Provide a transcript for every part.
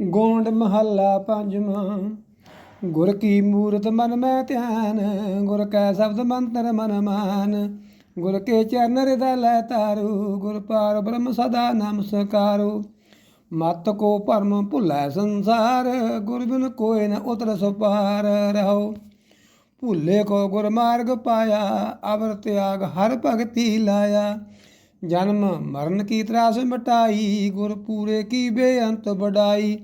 ਗੋਂਡ ਮਹੱਲਾ ਪੰਜਵਾਂ। ਗੁਰ ਕੀ ਮੂਰਤ ਮਨ ਮੈਂ ਧਿਆਨ, ਗੁਰ ਕੈ ਸ਼ਬਦ ਮੰਤਰ ਮਨ ਮਾਨ। ਗੁਰ ਕੇ ਚਰਨ ਹਿਰਦੈ ਲੈ ਤਾਰੂ ਗੁਰ ਪਾਰ ਬ੍ਰਹਮ ਸਦਾ ਨਮਸਕਾਰੂ ਮਤ ਕੋ ਭਰਮ ਭੁੱਲੈ ਸੰਸਾਰ, ਗੁਰ ਬਿਨ ਕੋਇ ਨ ਉਤਰ ਸੁਪਾਰ ਰਹੋ। ਭੁੱਲੇ ਕੋ ਗੁਰ ਮਾਰਗ ਪਾਇਆ, ਅਵਰ ਤਿਆਗ ਹਰ ਭਗਤੀ ਲਾਇਆ। ਜਨਮ ਮਰਨ ਕੀ ਤਰਾਸ ਮਟਾਈ, ਗੁਰ ਪੂਰੇ ਕੀ ਬੇਅੰਤ ਬੜਾਈ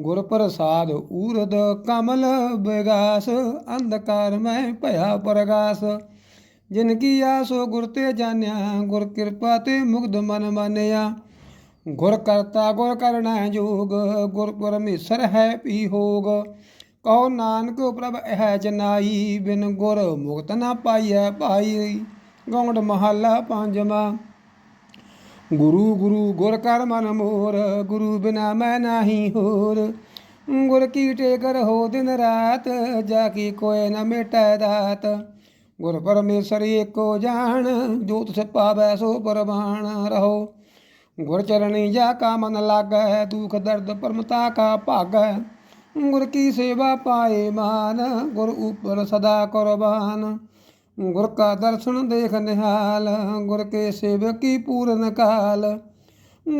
ਗੁਰ ਪ੍ਰਸਾਦ ਊਰਦ ਕਮਲ ਬਿਗਾਸ, ਅੰਧਕਾਰ ਮੈਂ ਭਇਆ ਪ੍ਰਗਾਸ। ਜਿਨ ਕੀ ਆਸੋ ਗੁਰ ਤੇ ਜਾਣਿਆ, ਗੁਰ ਕਿਰਪਾ ਤੇ ਮੁਗਧ ਮਨ ਮਾਨਿਆ। ਗੁਰ ਕਰਤਾ ਗੁਰ ਕਰਣਾ ਜੋਗ, ਗੁਰ ਪਰਮੇਸ਼ਰ ਹੈ ਪੀ ਹੋਗ। ਕਹੋ ਨਾਨਕ ਪ੍ਰਭ ਹੈ ਜਨਾਈ, ਬਿਨ ਗੁਰ ਮੁਕਤ ਨਾ ਪਾਈਐ ਭਾਈ। ਗੌਂਡ ਮਹੱਲਾ ਪੰਜਵਾਂ। ਗੁਰੂ ਗੁਰੂ ਗੁਰ ਕਰ ਮਨ ਮੋਰ, ਗੁਰੂ ਬਿਨਾ ਮੈਂ ਨਾਹੀ ਹੋਰ। ਗੁਰ ਕੀ ਟੇਕਰ ਹੋ ਦਿਨ ਰਾਤ, ਜਾ ਕੀ ਕੋਇ ਨ ਮੇਟੈ ਦਾਤ। ਗੁਰ ਪਰਮੇਸ਼ਰ ਏਕੋ ਜਾਣ, ਜੋ ਤਿਸ ਪਾਵੈ ਸੋ ਪਰਵਾਣ ਰਹੋ। ਗੁਰ ਚਰਣੀ ਜਾ ਕਾ ਮਨ ਲਾਗੈ, ਦੁਖ ਦਰਦ ਪਰਮਤਾ ਕਾ ਭਾਗੈ। ਗੁਰ ਕੀ ਸੇਵਾ ਪਾਏ ਮਾਨ, ਗੁਰ ਉਪਰ ਸਦਾ ਕੁਰਬਾਨ। ਗੁਰ ਕਾ ਦਰਸ਼ਨ ਦੇਖ ਨਿਹਾਲ, ਗੁਰ ਕੇ ਸੇਵਕੀ ਪੂਰਨ ਕਾਲ।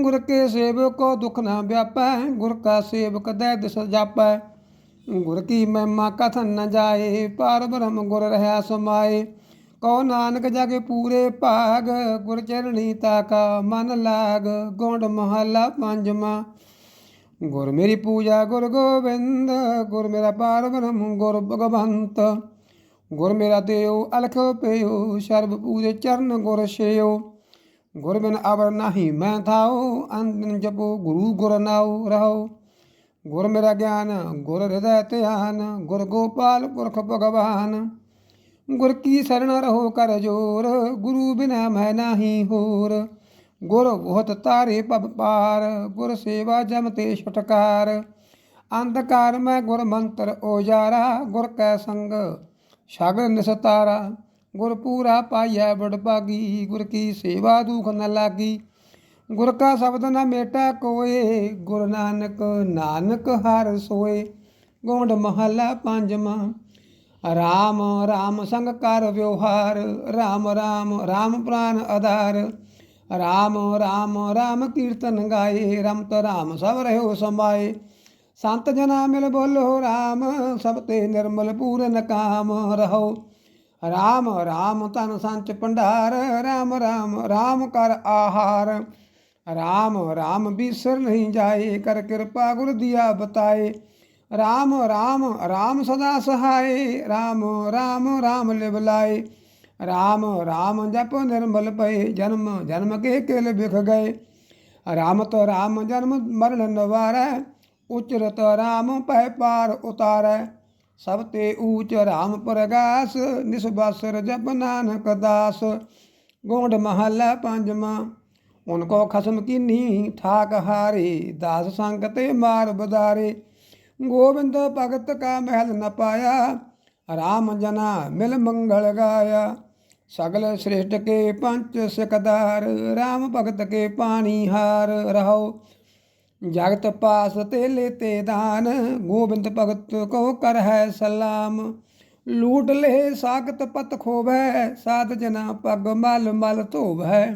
ਗੁਰ ਕੇ ਸੇਵਕ ਕੋ ਦੁਖ ਨਾ ਵਿਆਪੈ, ਗੁਰ ਕਾ ਸੇਵਕ ਦੈ ਦਿਸ ਜਾਪੈ। ਗੁਰ ਕੀ ਮਹਿਮਾ ਕਥਨ ਨ ਜਾਏ, ਪਾਰ ਬ੍ਰਹਮ ਗੁਰ ਰਹਾ ਸਮਾਏ। ਕਉ ਨਾਨਕ ਜਗ ਪੂਰੇ ਭਾਗ, ਗੁਰ ਚਰਣੀ ਤਾਕਾ ਮਨ ਲਾਗ। ਗੋਂਡ ਮਹੱਲਾ ਪੰਜਵਾਂ। ਗੁਰ ਮੇਰੀ ਪੂਜਾ ਗੁਰ ਗੋਬਿੰਦ, ਗੁਰ ਮੇਰਾ ਪਾਰ ਬ੍ਰਹਮ ਗੁਰ ਭਗਵੰਤ। ਗੁਰ ਮੇਰਾ ਦੇਉ ਅਲਖ ਪਿਓ, ਸਰਬ ਪੂਜੇ ਚਰਨ ਗੁਰ ਛਿਓ। ਗੁਰ ਬਿਨ ਅਵਰ ਨਾਹੀ ਮੈਂ ਥਾਉ ਅੰਦਨ ਜਪੋ ਗੁਰੂ ਗੁਰ ਨਾਉ ਰਹੋ ਗੁਰ ਮੇਰਾ ਗਿਆਨ, ਗੁਰ ਹਿਰਦੈ ਧਿਆਨ, ਗੁਰ ਗੋਪਾਲ ਪੁਰਖ ਭਗਵਾਨ। ਗੁਰ ਕੀ ਸਰਣ ਰਹੋ ਕਰ ਜੋਰ, ਗੁਰੂ ਬਿਨਾ ਮੈਂ ਨਾਹੀ ਹੋਰ। ਗੁਰ ਬਹੁਤ ਤਾਰੇ ਪਬ ਪਾਰ, ਗੁਰ ਸੇਵਾ ਜਮ ਤੇ ਛੁਟਕਾਰ। ਅੰਧਕਾਰ ਮੈਂ ਗੁਰ ਮੰਤਰ ਓਜਾਰਾ ਗੁਰ ਕੈ ਸੰਗ ਸ਼ਗਨ ਨਿਸਤਾਰਾ, ਗੁਰ ਪੂਰਾ ਪਾਈਐ ਬੜ ਭਾਗੀ, ਗੁਰ ਕੀ ਸੇਵਾ ਦੁਖ ਨ ਲਾਗੀ। ਗੁਰ ਕਾ ਸ਼ਬਦ ਨ ਮੇਟਾ ਕੋਏ, ਗੁਰ ਨਾਨਕ ਨਾਨਕ ਹਰ ਸੋਏ। ਗੋਂਡ ਮਹੱਲਾ ਪੰਜਵਾਂ, ਰਾਮ ਰਾਮ ਸੰਗ ਕਰ ਵਿਵਹਾਰ, ਰਾਮ ਰਾਮ ਰਾਮ ਪ੍ਰਾਨ ਆਧਾਰ। ਰਾਮ ਰਾਮ ਰਾਮ ਕੀਰਤਨ ਗਾਏ, ਰਮਤ ਰਾਮ ਸਭ ਰਹਿਓ ਸਮਾਏ ਸੰਤ ਜਨਾ ਮਿਲ ਬੋਲੋ ਰਾਮ, ਸਭ ਤੇ ਨਿਰਮਲ ਪੂਰਨ ਕਾਮ ਰਹੋ। ਰਾਮ ਰਾਮ ਤਨ ਸੰਚ ਭੰਡਾਰ, ਰਾਮ ਰਾਮ ਰਾਮ ਕਰ ਆਹਾਰ। ਰਾਮ ਰਾਮ ਬਿਸਰ ਨਹੀਂ ਜਾਏ, ਕਰ ਕਿਰਪਾ ਗੁਰ ਦਿਆ ਬਤਾਏ। ਰਾਮ ਰਾਮ ਰਾਮ ਸਦਾ ਸਹਾਏ, ਰਾਮ ਰਾਮ ਰਾਮ ਲਿਵ ਲਾਏ। ਰਾਮ ਰਾਮ ਜਪ ਨਿਰਮਲ ਪਏ, ਜਨਮ ਜਨਮ ਕੇ ਕਿਲ ਬਿਖ ਗਏ। ਰਾਮ ਤੋ ਰਾਮ ਜਨਮ ਮਰਨ ਨਵਾਰੈ ਉਚਰਤ ਰਾਮ ਪਹਿ ਪਾਰ ਉਤਾਰੈ। ਸਭ ਤੇ ਊਚ ਰਾਮ ਪ੍ਰਗਾਸ ਨਿਸਬਸਰ ਜਪ ਨਾਨਕ ਦਾਸ। ਗੋਂਡ ਮਹੱਲਾ ਪੰਜਵਾਂ ਉਨ ਕੋ ਖਸਮ ਕੀਨੀ ਠਾਕ ਹਾਰੇ। ਦਾਸ ਸੰਗ ਤੇ ਮਾਰ ਬਦਾਰੇ ਗੋਬਿੰਦ ਭਗਤ ਕਾ ਮਹਿਲ ਨ ਪਾਇਆ। ਰਾਮ ਜਨਾ ਮਿਲ ਮੰਗਲ ਗਾਇਆ। ਸਗਲ ਸ੍ਰਿਸ਼ਟ ਕੇ ਪੰਚ ਸਿਕਦਾਰ। ਰਾਮ ਭਗਤ ਕੇ ਪਾਣੀ ਹਾਰ। ਰਹੋ ਜਗਤ ਪਾਸ ਤੇ ਲੇਤੇ ਦਾਨ, ਗੋਬਿੰਦ ਭਗਤ ਕੋ ਕਰ ਹੈ ਸਲਾਮ। ਲੂਟ ਲੈ ਸਾਖਤ ਪਤ ਖੋਵੈ, ਸਾਧ ਜਨਾ ਪਗ ਮਲ ਮਲ ਧੋਵੈ।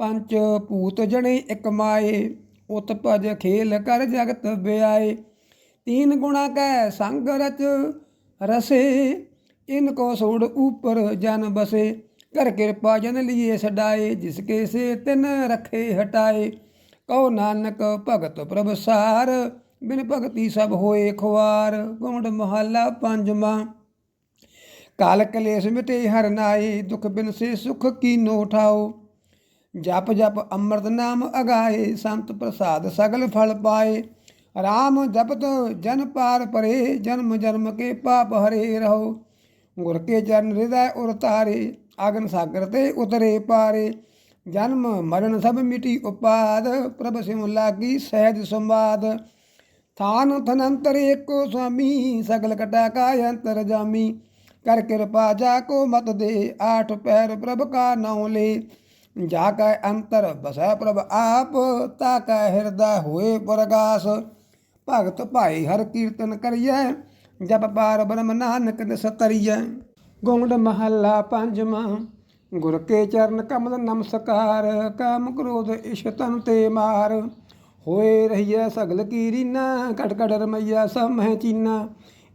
ਪੰਚ ਭੂਤ ਜਣੇ ਇਕ ਮਾਏ ਉਤ ਭਜ ਖੇਲ ਕਰ ਜਗਤ ਵਿਆਏ ਤੀਨ ਗੁਣਾ ਕੈ ਸੰਗ ਰਚ ਰਸੇ, ਇਨ ਕੋ ਸੋੜ ਉਪਰ ਜਨ ਬਸੇ। ਕਰ ਕਿਰਪਾ ਜਨ ਲਿਏ ਸਡਾਏ, ਜਿਸ ਕੇ ਸੇ ਤਿਨ ਰਖੇ ਹਟਾਏ। ਕਉ ਨਾਨਕ ਭਗਤ ਪ੍ਰਭ ਸਾਰ, ਬਿਨ ਭਗਤੀ ਸਭ ਹੋਏ ਖੁਆਰ। ਗੁਣ ਮਹੱਲਾ ਪੰਜਵਾਂ, ਕਾਲ ਕਲੇਸ਼ ਮਿਟੇ ਹਰ ਨਾਏ ਦੁਖ ਬਿਨ ਸੇ ਸੁਖ ਕੀਨੋ ਠਾਓ ਜਪ ਜਪ ਅੰਮ੍ਰਿਤ ਨਾਮ ਅਗਾਏ, ਸੰਤ ਪ੍ਰਸਾਦ ਸਗਲ ਫਲ ਪਾਏ। ਰਾਮ ਜਪਤ ਜਨ ਪਾਰ ਪਰੇ, ਜਨਮ ਜਨਮ ਕੇ ਪਾਪ ਹਰੇ ਰਹੋ। ਗੁਰ ਕੇ ਚਰਨ ਹਿਰਦੈ ਉਰ ਤਾਰੇ ਅਗਨ ਸਾਗਰ ਤੇ ਉਤਰੇ ਪਾਰੇ। ਜਨਮ ਮਰਨ ਸਭ ਮਿਟੀ ਉਪਾਦ, ਪ੍ਰਭ ਸਿਮ ਲਾਗੀ ਸਹਿਜ ਸੰਵਾਦ। ਥਾਨ ਥਨੰਤਰ ਏਕੋ ਸੁਆਮੀ, ਸਗਲ ਕਟਾ ਕਾ ਅੰਤਰ ਜਾਮੀ। ਕਰ ਕਿਰਪਾ ਜਾ ਕੋ ਮਤ ਦੇ, ਆਠ ਪੈਰ ਪ੍ਰਭ ਕਾ ਨਾਉ ਲੇ। ਜਾ ਕੈ ਅੰਤਰ ਬਸੈ ਪ੍ਰਭ ਆਪ, ਤਾ ਕੈ ਹਿਰਦਾ ਹੋਏ ਪ੍ਰਗਾਸ। ਭਗਤ ਭਾਈ ਹਰ ਕੀਰਤਨ ਕਰੀਐ, ਜਪ ਪਾਰ ਬ੍ਰਹਮ ਨਾਨਕ ਨਿਸਤਰੀਐ। ਗੁੰਡ ਮਹੱਲਾ ਪੰਜਵਾਂ। ਗੁਰ ਕੇ ਚਰਨ ਕਮਲ ਨਮਸਕਾਰ, ਕਾਮ ਕ੍ਰੋਧ ਇਸ਼ ਤਨ ਤੇ ਮਾਰ। ਹੋਏ ਰਹੀਐ ਸਗਲ ਕੀ ਰੀਨਾ ਘਟ ਘਟ ਰਮਈਆ ਸਭ ਮਹਿ ਚੀਨਾ।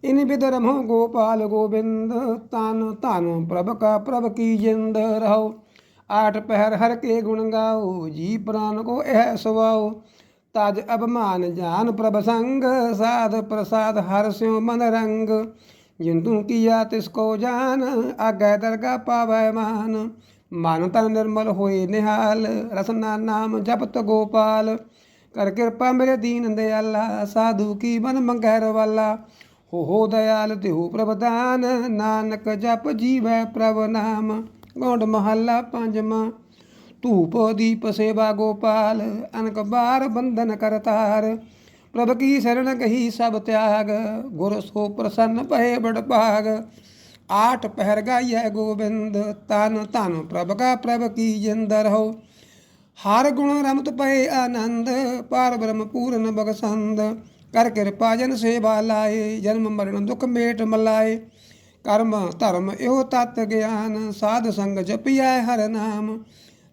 ਇਨ ਬਿਦ ਗੋਪਾਲ ਗੋਬਿੰਦ, ਤਨ ਧਨ ਪ੍ਰਭ ਕਾ ਪ੍ਰਭ ਕੀ ਜਿੰਦ ਰਹੋ। ਆਠ ਪਹਿਰ ਹਰ ਕੇ ਗੁਣ ਗਾਓ, ਜੀ ਪ੍ਰਾਨ ਕੋ ਇਹ ਸਵਾਓ ਤਜ ਅਭਮਾਨ ਜਾਨ ਪ੍ਰਭ ਸੰਗ, ਸਾਧ ਪ੍ਰਸਾਦ ਹਰ ਸਿਉ ਮਨ ਰੰਗ। ਜਿੰਦੂ ਕੀਆ ਤਿਸ ਕੋ ਜਾਨ, ਆਗੈ ਦਰਗਾ ਪਾਵੈ ਮਾਨ। ਮਨ ਤਨ ਨਿਰਮਲ ਹੋਏ ਨਿਹਾਲ, ਰਸਨਾ ਨਾਮ ਜਪਤ ਗੋਪਾਲ। ਕਰ ਕਿਰਪਾ ਮੇਰੇ ਦੀਨ ਦਿਆਲਾ, ਸਾਧੂ ਕੀ ਮਨ ਮੰਗੈ ਰਵਾਲਾ। ਹੋ ਹੋ ਦਇਆਲ ਤਿਹੁ ਪ੍ਰਭ ਨਾਨਕ ਜਪ ਜੀਵੈ ਪ੍ਰਭ ਨਾਮ। ਗੋਂਡ ਮਹੱਲਾ ਪੰਜਵਾਂ, ਧੂਪ ਦੀਪ ਸੇਵਾ ਗੋਪਾਲ, ਅਨਕ ਬਾਰ ਬੰਧਨ ਕਰਤਾਰ। ਪ੍ਰਭ ਕੀ ਸਰਣ ਕਹੀ ਸਭ ਤਿਆਗ, ਗੁਰ ਸੋ ਪ੍ਰਸੰਨ ਭਏ ਬੜ ਭਾਗ। ਆਠ ਪਹਿਰ ਗਾਈਐ ਗੋਬਿੰਦ, ਤਨ ਧਨ ਪ੍ਰਭ ਕਾ ਪ੍ਰਭ ਕੀ ਜਿੰਦ ਰਹੋ। ਹਰ ਗੁਣ ਰਮਤ ਪਏ ਆਨੰਦ, ਪਾਰ ਬ੍ਰਹਮ ਪੂਰਨ ਬਗਸੰਦ ਕਰ ਕਿਰਪਾ ਜਨ ਸੇਵਾ ਲਾਏ, ਜਨਮ ਮਰਨ ਦੁਖ ਮੇਟ ਮਲਾਏ। ਕਰਮ ਧਰਮ ਇਹੋ ਤਤ ਗਿਆਨ, ਸਾਧ ਸੰਗ ਜਪਿਐ ਹਰ ਨਾਮ।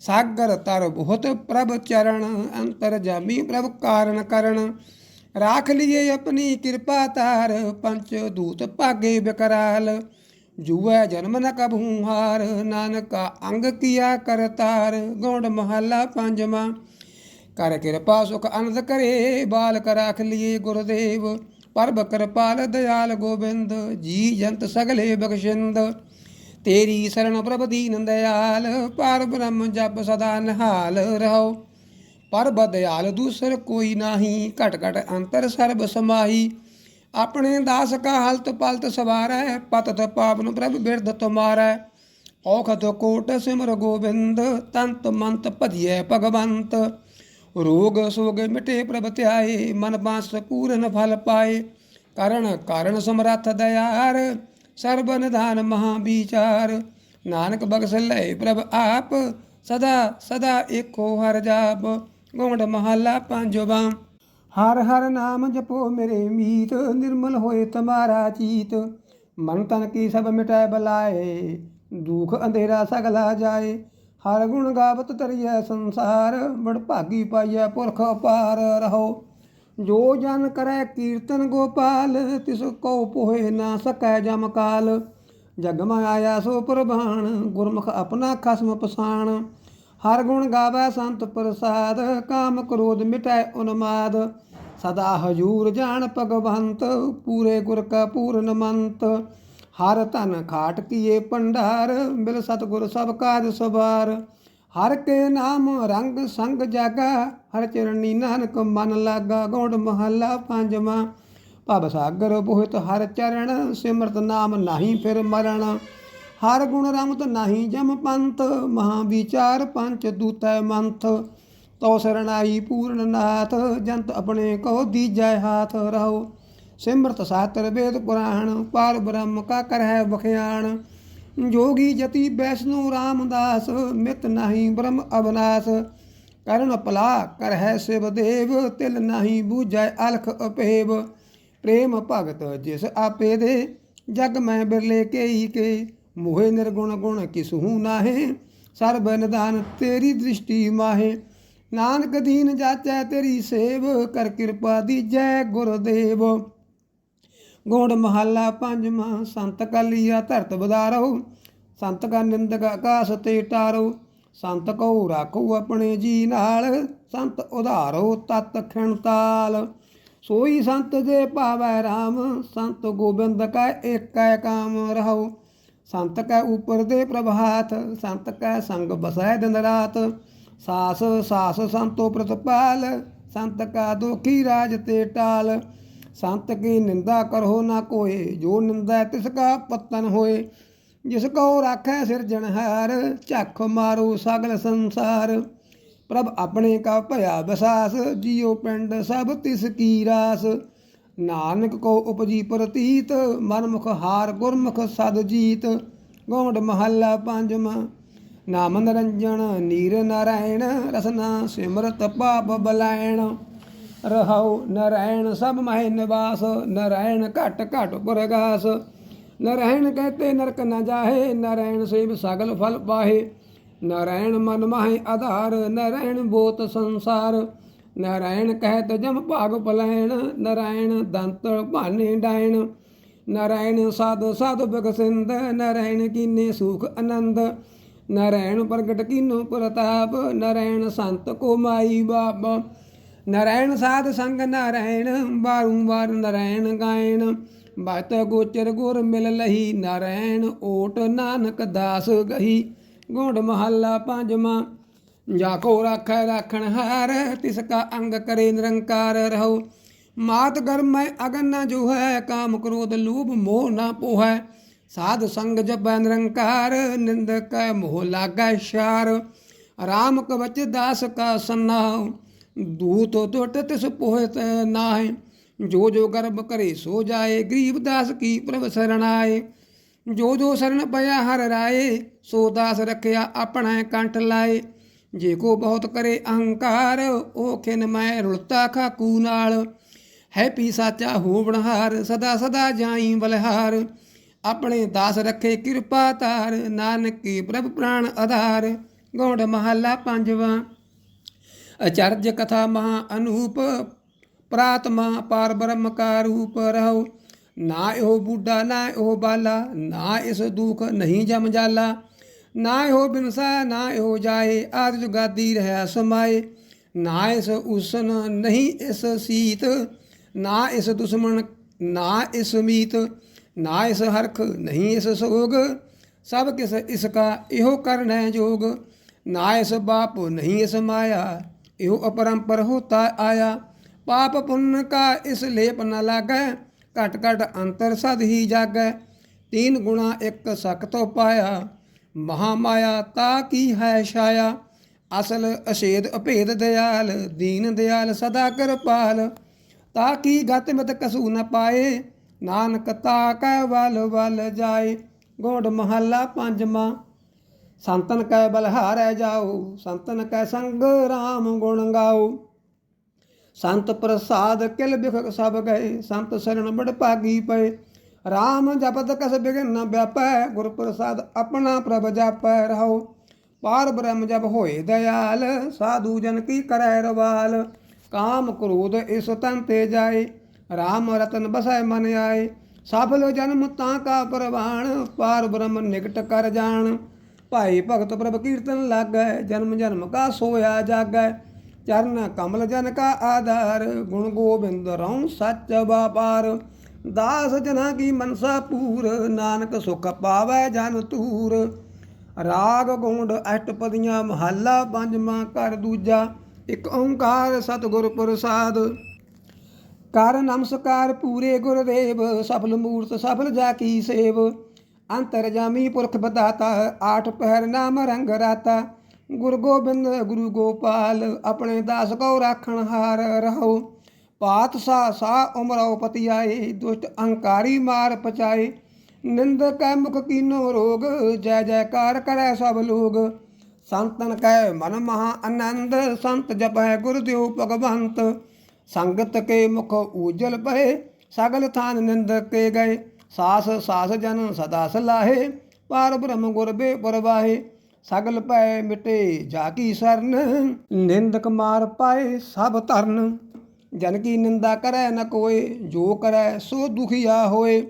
ਸਾਗਰ ਤਰ ਬਹੁਤ ਪ੍ਰਭ ਚਰਨ ਅੰਤਰ ਜਾਮੀ ਪ੍ਰਭ ਕਾਰਨ ਕਰਨ। ਰਾਖ ਲਿਏ ਆਪਣੀ ਕਿਰਪਾ ਤਾਰ, ਪੰਚ ਦੂਤ ਭਾਗੇ ਬਿਕਰਾਲ। ਜੂਐ ਜਨਮ ਨ ਕਬਹੂ ਹਾਰ, ਨਾਨਕਾ ਅੰਗ ਕੀਆ ਕਰਤਾਰ ਗੌਂਡ ਮਹੱਲਾ ਪੰਜਵਾਂ, ਕਰ ਕਿਰਪਾ ਸੁਖ ਅਨੰਦ ਕਰੇ। ਬਾਲਕ ਰਾਖ ਲਿਏ ਗੁਰਦੇਵ, ਪਰਬ ਕਿਰਪਾਲ ਦਇਆਲ ਗੋਬਿੰਦ। ਜੀ ਜੰਤ ਸਗਲੇ ਬਖਸ਼ਿੰਦ, ਤੇਰੀ ਸਰਣ ਪ੍ਰਭ ਦੀਨ ਦਇਆਲ। ਪਰ ਬ੍ਰਹਮ ਜਪ ਸਦਾ ਨਿਹਾਲ ਰਹੋ। ਪਰ ਬਦਿਆਲ ਦੂਸਰ ਕੋਈ ਨਾਹੀ, ਘਟ ਘਟ ਅੰਤਰ ਸਰਬ ਸਮਾਹੀ। ਆਪਣੇ ਦਾਸ ਕਾ ਹਲਤ ਪਲਤ ਸਵਾਰੈ, ਪਤਤ ਪਾਵਨ ਪ੍ਰਭ ਬਿਰਧ ਤੁਮਾਰੈ। ਔਖਤ ਕੋਟ ਸਿਮਰ ਗੋਬਿੰਦ, ਤੰਤ ਮੰਤ ਭਜਿਐ ਭਗਵੰਤ। ਰੋਗ ਸੋਗ ਮਿਟੇ ਪ੍ਰਭ ਧਿਆਏ, ਮਨ ਬਾਸ ਪੂਰਨ ਫਲ ਪਾਏ। ਕਰਨ ਕਾਰਨ ਸਮਰੱਥ ਦਇਆਰ, ਸਰਬ ਨਿਧਾਨ ਮਹਾ ਵਿਚਾਰ। ਨਾਨਕ ਬਖਸ਼ ਲੈ ਪ੍ਰਭ ਆਪ, ਸਦਾ ਸਦਾ ਏਕੋ ਹਰ ਜਾਪ। ਗੋਂਡ ਮਹੱਲਾ ਪੰਜਵਾਂ। ਹਰ ਹਰ ਨਾਮ ਜਪੋ ਮੇਰੇ ਮੀਤ, ਨਿਰਮਲ ਹੋਏ ਤਮਾਰਾ ਚੀਤ। ਮਨ ਤਨ ਕੀ ਸਭ ਮਿਟੈ ਬਲਾਏ, ਦੁਖ ਅੰਧੇਰਾ ਸਗਲਾ ਜਾਏ। ਹਰ ਗੁਣ ਗਾਵਤ ਤਰੀਐ ਸੰਸਾਰ ਬੜ ਭਾਗੀ ਪਾਈਐ ਪੁਰਖ ਅਪਾਰ ਰਹੋ। ਜੋ ਜਨ ਕਰੈ ਕੀਰਤਨ ਗੋਪਾਲ, ਤਿਸ ਕੋ ਪੋਹੇ ਨਾ ਸਕੈ ਜਮ ਕਾਲ। ਜਗ ਮੈਂ ਆਇਆ ਸੋ ਪ੍ਰਭਾਣ ਗੁਰਮੁਖ ਆਪਣਾ ਖਸਮ ਪਸਾਣ। ਹਰ ਗੁਣ ਗਾਵੈ ਸੰਤ ਪ੍ਰਸਾਦ, ਕਾਮ ਕ੍ਰੋਧ ਮਿਟੈ ਉਨਮਾਦ। ਸਦਾ ਹਜੂਰ ਜਾਣ ਭਗਵੰਤ, ਪੂਰੇ ਗੁਰ ਕਾ ਪੂਰਨ ਮੰਤ। ਹਰ ਧਨ ਖਾਟ ਕੀਏ ਭੰਡਾਰ, ਮਿਲ ਸਤਗੁਰ ਸਭ ਕਾਜ ਸਵਾਰ। ਹਰ ਕੇ ਨਾਮ ਰੰਗ ਸੰਗ ਜਾਗਾ, ਹਰ ਚਰਨੀ ਨਾਨਕ ਮਨ ਲਾਗਾ ਗੌਂਡ ਮਹੱਲਾ ਪੰਜਵਾਂ। ਭਵ ਸਾਗਰ ਬੋਹਿਤ ਹਰ ਚਰਨ ਸਿਮਰਤ ਨਾਮ ਨਾਹੀ ਫਿਰ ਮਰਨ ਹਰ ਗੁਣ ਰਮਤ ਨਾਹੀ ਜਮ ਪੰਥ ਮਹਾ ਵਿਚਾਰ ਪੰਚ ਦੂਤੈ ਮੰਥ। ਤੋ ਸਰਣਾਈ ਪੂਰਨ ਨਾਥ, ਜੰਤ ਆਪਣੇ ਕੋ ਦੀਜੈ ਹਾਥ ਰਹੋ। ਸਿਮਰਤ ਸਾਤਰ ਵੇਦ ਪੁਰਾਣ, ਪਾਰ ਬ੍ਰਹਮ ਕਾ ਕਰਹਿ ਬਖਿਆਣ ਜੋਗੀ ਜਤੀ ਵੈਸ਼ਨੂ ਰਾਮਦਾਸ, ਮਿਤ ਨਹੀਂ ਬ੍ਰਹਮ ਅਬਨਾਸ ਕਰਨ ਪਲਾ ਕਰਹਿ ਸਿਵ ਦੇਵ, ਤਿਲ ਨਹੀਂ ਬੂਝੈ ਅਲਖ ਅਪੇਵ। ਪ੍ਰੇਮ ਭਗਤ ਜਿਸ ਆਪੇ ਦੇ, ਜਗ ਮੈਂ ਬਿਰਲੇ ਕੇਈ ਕੇ। ਮੋਹਿ ਨਿਰਗੁਣ ਗੁਣ ਕਿਸਹੂ ਨਾਹੇ? ਸਰਬ ਨਿਦਾਨ ਤੇਰੀ ਦ੍ਰਿਸ਼ਟੀ ਮਾਹੇ। ਨਾਨਕ ਦੀਨ ਜਾਚੈ ਤੇਰੀ ਸੇਵ, ਕਰ ਕਿਰਪਾ ਦੀਜੈ ਗੁਰਦੇਵ। ਗੋੜ ਮਹੱਲਾ ਪੰਜਵਾਂ, ਸੰਤ ਕਲੀਆ ਧਰਤ ਬਦਾਰੋ ਸੰਤ ਕਾ ਨਿੰਦਕ ਆਕਾਸ ਤੇ ਟਾਰੋ। ਸੰਤ ਕੋ ਰਾਖੋ ਆਪਣੇ ਜੀ ਨਾਲ। ਸੰਤ ਉਧਾਰੋ ਤਤ ਖਿਣਤਾਲ ਸੋਈ ਸੰਤ ਜੇ ਪਾਵੈ RAM ਸੰਤ ਗੋਬਿੰਦ ਕਾ ਏਕੈ ਕਾਮ ਰਹੋ ਸੰਤ ਕੈ ਉਪਰ ਦੇ ਪ੍ਰਭਾਤ, ਸੰਤ ਕੈ ਸੰਗ ਬਸੈ ਦਿਨ ਰਾਤ। ਸਾਸ ਸਾਸ ਸੰਤੋ ਪ੍ਰਤਪਾਲ, ਸੰਤ ਕਾ ਦੁਖੀ ਰਾਜ ਤੇ ਟਾਲ। ਸੰਤ ਕੀ ਨਿੰਦਾ ਕਰੋ ਨਾ ਕੋਏ, ਜੋ ਨਿੰਦਾ ਤਿਸ ਕਾ ਪਤਨ ਹੋਏ। ਜਿਸ ਕੋ ਰਾਖੈ ਸਿਰਜਣਹਾਰ ਝੱਖ ਮਾਰੋ ਸਗਲ ਸੰਸਾਰ। ਪ੍ਰਭ ਆਪਣੇ ਕਾ ਭਇਆ ਵਿਸਾਸ ਜੀਉ ਪਿੰਡ ਸਭ ਤਿਸ ਕੀ ਰਾਸ। ਨਾਨਕ ਕੋ ਉਪਜੀ ਪ੍ਰਤੀਤ ਮਨਮੁਖ ਹਾਰ ਗੁਰਮੁਖ ਸਦ ਜੀਤ। ਗੌਂਡ ਮਹੱਲਾ ਪੰਜਵਾਂ ਨਾਮ ਨਿਰੰਜਨ, ਨੀਰ ਨਾਰਾਇਣ ਰਸਨਾ ਸਿਮਰਤ ਪਾਪ ਬਲਾਇਣ ਰਹਾਉ ਨਰੈਣ ਸਭ ਮਹਿ ਨਿਵਾਸ, ਨਰੈਣ ਘਟ ਘਟ ਪੁਰਗਾਸ। ਨਰੈਣ ਕਹਤੇ ਨਰਕ ਨ ਜਾਹੇ, ਨਰੈਣ ਸੇਵ ਸਗਲ ਫਲ ਪਾਹੇ। ਨਰੈਣ ਮਨ ਮਾਹੇ ਆਧਾਰ, ਨਰੈਣ ਬੋਤ ਸੰਸਾਰ। ਨਾਰਾਇਣ ਕਹਿਤ ਜਮ ਭਾਗ ਪਲੈਣ, ਨਾਰਾਇਣ ਦੰਤ ਭਾਨੇ ਡਾਇਣ। ਨਾਰਾਇਣ ਸਾਧ ਸਾਧ ਬਗਸਿੰਦ ਨਾਰਾਇਣ ਕੀਨੇ ਸੁਖ ਆਨੰਦ। ਨਾਰਾਇਣ ਪ੍ਰਗਟ ਕੀਨੋ ਪ੍ਰਤਾਪ, ਨਾਰਾਇਣ ਸੰਤ ਕੋ ਮਾਈ ਬਾਪ। ਨਰੈਣ ਸਾਧ ਸੰਗ ਨਰੈਣ ਬਾਰੰਬਾਰ ਨਾਰਾਇਣ ਗਾਇਣ। ਬਤ ਗੋਚਰ ਗੁਰ ਮਿਲ ਲਹੀ, ਨਾਰਾਇਣ ਓਟ ਨਾਨਕ ਦਾਸ ਗਹੀ। ਗੋੜ ਮਹੱਲਾ ਪੰਜਵਾਂ ਜਾ ਕੋ ਰਾਖੈ ਰਾਖਣ ਹਾਰ, ਤਿਸ ਕਾ ਅੰਗ ਕਰੇ ਨਿਰੰਕਾਰ ਰਹੋ। ਮਾਤ ਗਰਮ ਮੈਂ ਅਗਨ ਨ ਜੋ ਹੈ ਕਾਮ ਕ੍ਰੋਧ ਲੋਭ ਮੋਹ ਨਾ ਪੋਹੈ। ਸਾਧ ਸੰਗ ਜਪੈ ਨਿਰੰਕਾਰ ਨਿੰਦ ਕੈ ਮੋਹ ਲਾਗੈ ਸ਼ਾਰ। ਰਾਮ ਕਵਚ ਦਾਸ ਕਾ ਸੰਨਾਉ, ਦੂਤ ਟੁੱਟ ਤਿਸ ਪੋਹਿਤ ਨਾਹਿ। ਜੋ ਜੋ ਗਰਭ ਕਰੇ ਸੋ ਜਾਏ, ਗਰੀਬ ਦਾਸ ਕੀ ਪ੍ਰਭ ਸਰਣਾਏ ਜੋ ਜੋ ਸਰਣ ਪਿਆ ਹਰ ਰਾਏ, ਸੋ ਦਾਸ ਰਖਿਆ ਆਪਣਾ ਕੰਠ ਲਾਏ। ਜੇ ਕੋ ਬਹੁਤ ਕਰੇ ਅਹੰਕਾਰ, ਉਹ ਖਿਨ ਮੈਂ ਰੁਲਤਾ ਖਾਕੂ ਨਾਲ। ਹੈ ਪੀ ਸਾਚਾ ਹੋਵਣਹਾਰ ਸਦਾ ਸਦਾ ਜਾਈ ਬਲਹਾਰ। ਆਪਣੇ ਦਾਸ ਰੱਖੇ ਕਿਰਪਾ ਧਾਰ, ਨਾਨਕ ਪ੍ਰਭ ਪ੍ਰਾਨ ਆਧਾਰ। ਗੌੜ ਮਹੱਲਾ ਪੰਜਵਾਂ। ਅਚਰਜ ਕਥਾ ਮਹਾ ਅਨੂਪ, ਪ੍ਰਾਤਮਾ ਪਾਰ ਬ੍ਰਹਮ ਕਾ ਰੂਪ ਰਹੋ। ਨਾ ਇਹੋ ਬੁੱਢਾ, ਨਾ ਇਹੋ ਬਾਲਾ, ਨਾ ਇਸ ਦੁਖ ਨਹੀਂ ਜਮ ਜਾਲਾ। ਨਾ ਇਹੋ ਬਿਨਸਾ, ਨਾ ਇਹੋ ਜਾਏ, ਆਦ ਜੁਗਾਦੀ ਰਹਾ ਸਮਾਏ। ਨਾ ਇਸ ਉਸਨ ਨਹੀਂ ਇਸ ਸੀਤ, ਨਾ ਇਸ ਦੁਸ਼ਮਣ, ਨਾ ਇਸ ਮੀਤ, ਨਾ ਇਸ ਹਰਖ, ਨਹੀਂ ਇਸ ਸੋਗ। ਸਭ ਕਿਸ ਇਸ ਕਾ ਇਹੋ ਕਰਨੈ ਜੋਗ। ਨਾ ਇਸ ਬਾਪ, ਨਹੀਂ ਇਸ ਮਾਇਆ, ਇਹੋ ਅਪਰੰਪਰ ਹੋਤਾ ਆਇਆ। ਪਾਪ ਪੁੰਨ ਕਾ ਇਸ ਲੇਪ ਨ ਲਾਗੈ, ਘਟ ਘਟ ਅੰਤਰ ਸਦ ਹੀ ਜਾਗੈ। ਤੀਨ ਗੁਣਾ ਇੱਕ ਸਕ ਪਾਇਆ ਮਹਾ ਤਾ ਕੀ ਹੈ ਛਾਇਆ? ਅਸਲ ਅਸ਼ੇਦ ਅਭੇਦ ਦਿਆਲ, ਦੀਨ ਦਿਆਲ, ਸਦਾ ਕਿਰਪਾਲ। ਤਾ ਕੀ ਗਤ ਮਤ ਕਸੂ ਨ ਪਾਏ? ਨਾਨਕ ਤਾ ਕੈ ਵਲ ਵਲ ਜਾਏ। ਗੋੜ ਮਹੱਲਾ ਪੰਜਵਾਂ। ਸੰਤਨ ਕੈ ਬਲਹਾਰੈ ਜਾਓ, ਸੰਤਨ ਕੈ ਸੰਗ ਰਾਮ ਗੁਣ ਗਾਓ। ਸੰਤ ਪ੍ਰਸਾਦ ਕਿਲ ਬਿਖ ਸਭ ਗਏ, ਸੰਤ ਸਰਣ ਬੜ ਭਾਗੀ ਪਏ। RAM ਜਪਤ ਕਸ ਬਿਗਨ ਨ ਵਿਆਪੈ, ਗੁਰ ਪ੍ਰਸਾਦ ਆਪਣਾ ਪ੍ਰਭ ਜਾਪੈ ਰਹੋ। ਪਾਰ ਬ੍ਰਹਮ ਜਬ ਹੋਏ ਦਇਆਲ, ਸਾਧੂ ਜਨ ਕੀ ਕਰੈ ਰਵਾਲ। ਕਾਮ ਕ੍ਰੋਧ ਇਸ ਤਨ ਤੇ ਜਾਏ RAM ਰਤਨ ਬਸੈ ਮਨ ਆਏ। ਸਫਲ ਜਨਮ ਤਾਂ ਕਾ ਪ੍ਰਵਾਣ, ਪਾਰ ਬ੍ਰਹਮ ਨਿਕਟ ਕਰ ਜਾਣ। ਭਾਈ ਭਗਤ ਪ੍ਰਭ ਕੀਰਤਨ ਲਾਗੈ, ਜਨਮ ਜਨਮ ਕਾ ਸੋਇਆ ਜਾਗੈ। ਚਰਨ ਕਮਲ ਜਨ ਕਾ ਆਧਾਰ, ਗੁਣ ਗੋਬਿੰਦ ਰਉ ਸੱਚ ਵਪਾਰ। ਦਾਸ ਜਨਾ ਕੀ ਮਨਸਾ ਪੂਰ, ਨਾਨਕ ਸੁਖ ਪਾਵੈ ਜਨ ਤੂਰ ਰਾਗ ਗੋਂਡ ਅਸ਼ਟਪਦੀਆਂ ਮਹੱਲਾ ਪੰਜਵਾਂ, ਘਰ ਦੂਜਾ, ਇੱਕ ਓੰਕਾਰ ਸਤਿਗੁਰ ਪ੍ਰਸਾਦ। ਕਰ ਨਮਸਕਾਰ ਪੂਰੇ ਗੁਰਦੇਵ, ਸਫਲ ਮੂਰਤ, ਸਫਲ ਜਾ ਕੀ ਸੇਵ। ਅੰਤਰ ਜਾਮੀ ਪੁਰਖ ਬਦਾਤਾ, ਆਠ ਪਹਿਰ ਨਾਮ ਰੰਗ ਰਾਤਾ। ਗੁਰ ਗੋਬਿੰਦ, ਗੁਰੂ ਗੋਪਾਲ, ਆਪਣੇ ਦਾਸ ਕੋ ਰਾਖਣ ਹਾਰ ਰਹੋ। ਪਾਤ ਸਾ ਉਮਰੋ ਪਤੀ ਆਏ ਦੁਸ਼ਟ ਅਹੰਕਾਰੀ ਮਾਰ ਪਚਾਏ। ਨਿੰਦ ਕੈ ਮੁਖ ਕੀਨੋ ਰੋਗ, ਜੈ ਜੈਕਾਰ ਕਰੈ ਸਭ ਲੋਗ। ਸੰਤਨ ਕੈ ਮਨ ਮਹਾ ਆਨੰਦ, ਸੰਤ ਜਪੈ ਗੁਰਦੇਵ ਭਗਵੰਤ। ਸੰਗਤ ਕੇ ਮੁਖ ਊਜਲ ਪਏ, ਸਗਲ ਥਾਨ ਨਿੰਦ ਕੇ ਗਏ। ਸਾਸ ਸਾਸ ਜਨ ਸਦਾ ਸਲਾਹੇ, ਪਾਰ ਬ੍ਰਹਮ ਗੁਰ ਬੇ ਪਰਵਾਹੇ ਸਗਲ ਪੈ ਮਿਟੇ ਜਾ ਕੀ ਸਰਨ, ਨਿੰਦਕ ਮਾਰ ਪਾਏ ਸਭ ਧਰਨ। ਜਨ ਕੀ ਨਿੰਦਾ ਕਰੈ ਨ ਕੋਏ ਜੋ ਕਰੈ ਸੋ ਦੁਖੀਆ ਹੋਏ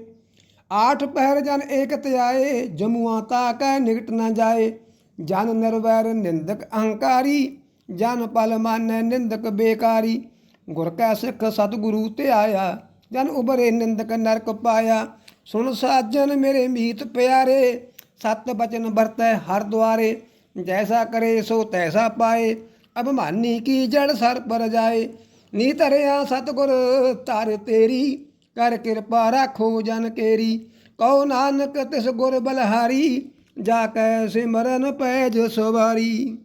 ਆਠ ਪਹਿਰ ਜਨ ਏਕ ਧਿਆਏ ਜਮੂਆ ਤਾ ਕੈ ਨਿਕਟ ਨ ਜਾਏ। ਜਨ ਨਿਰਵੈਰ ਨਿੰਦਕ ਅਹੰਕਾਰੀ, ਜਨ ਪਲ ਮਾਨੈ ਨਿੰਦਕ ਬੇਕਾਰੀ। ਗੁਰ ਕੈ ਸਿੱਖ ਸਤਿਗੁਰੂ ਤੇ ਆਇਆ ਜਨ ਉਬਰੇ ਨਿੰਦਕ ਨਰਕ ਪਾਇਆ। ਸੁਣ ਸਾਜਨ ਮੇਰੇ ਮੀਤ ਪਿਆਰੇ, ਸਤ ਬਚਨ ਵਰਤੈ ਹਰ ਦੁਆਰੇ। ਜੈਸਾ ਕਰੇ ਸੋ ਤੈਸਾ ਪਾਏ, ਅਭਮਾਨੀ ਕੀ ਜੜ ਸਰ ਪਰ ਜਾਏ। ਨੀ ਧਰਿਆ ਸਤਿਗੁਰ ਧਰ ਤੇਰੀ, ਕਰ ਕਿਰਪਾ ਰਾਖੋ ਜਨ ਕੇਰੀ। ਕਉ ਨਾਨਕ ਤਿਸ ਗੁਰ ਬਲਹਾਰੀ ਜਾ ਕੈ ਸਿਮਰਨ ਪੈਜ ਸਵਾਰੀ।